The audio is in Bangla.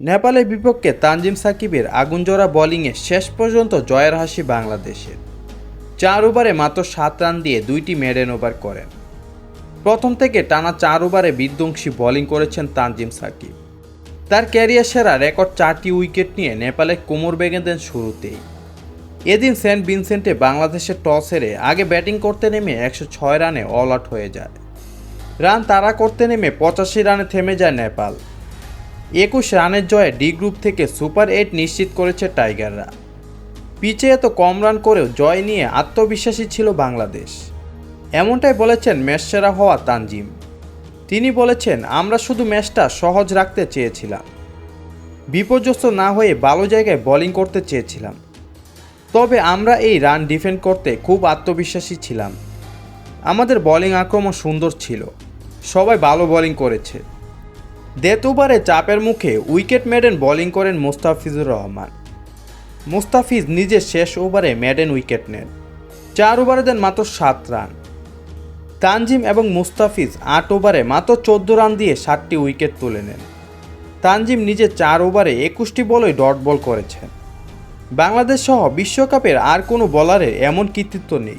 নেপালের বিপক্ষে তানজিম সাকিবের আগুনজোড়া বোলিংয়ে শেষ পর্যন্ত জয়ের হাসি বাংলাদেশের। চার ওভারে মাত্র সাত রান দিয়ে দুইটি মেডেন ওভার করেন। প্রথম থেকে টানা চার ওভারে বিধ্বংসী বোলিং করেছেন তানজিম সাকিব। তার ক্যারিয়ার সেরা রেকর্ড চারটি উইকেট নিয়ে নেপালে কোমর বেগে দেন শুরুতেই। এদিন সেন্ট ভিনসেন্টে বাংলাদেশের টস হেরে আগে ব্যাটিং করতে নেমে একশো ছয় রানে অল আউট হয়ে যায়। রান তাড়া করতে নেমে পঁচাশি রানে থেমে যায় নেপাল। একুশ রানের জয়ে ডি গ্রুপ থেকে সুপার এইট নিশ্চিত করেছে টাইগাররা। পিচে এত কম রান করেও জয় নিয়ে আত্মবিশ্বাসী ছিল বাংলাদেশ। এমনটাই বলেছেন ম্যাচ সেরা হওয়া তানজিম। তিনি বলেছেন, আমরা শুধু ম্যাচটা সহজ রাখতে চেয়েছিলাম। বিপর্যস্ত না হয়ে ভালো জায়গায় বোলিং করতে চেয়েছিলাম। তবে আমরা এই রান ডিফেন্ড করতে খুব আত্মবিশ্বাসী ছিলাম। আমাদের বোলিং আক্রমণ সুন্দর ছিল। সবাই ভালো বোলিং করেছে। ডেথ ওভারে চাপের মুখে উইকেট মেডেন বোলিং করেন মুস্তাফিজুর রহমান। মুস্তাফিজ নিজের শেষ ওভারে মেডেন উইকেট নেন। চার ওভারে দেন মাত্র সাত রান। তানজিম এবং মুস্তাফিজ আট ওভারে মাত্র চোদ্দ রান দিয়ে সাতটি উইকেট তুলে নেন। তানজিম নিজে চার ওভারে একুশটি বলই ডট বল করেছেন। বাংলাদেশ সহ বিশ্বকাপের আর কোনো বলারের এমন কৃতিত্ব নেই।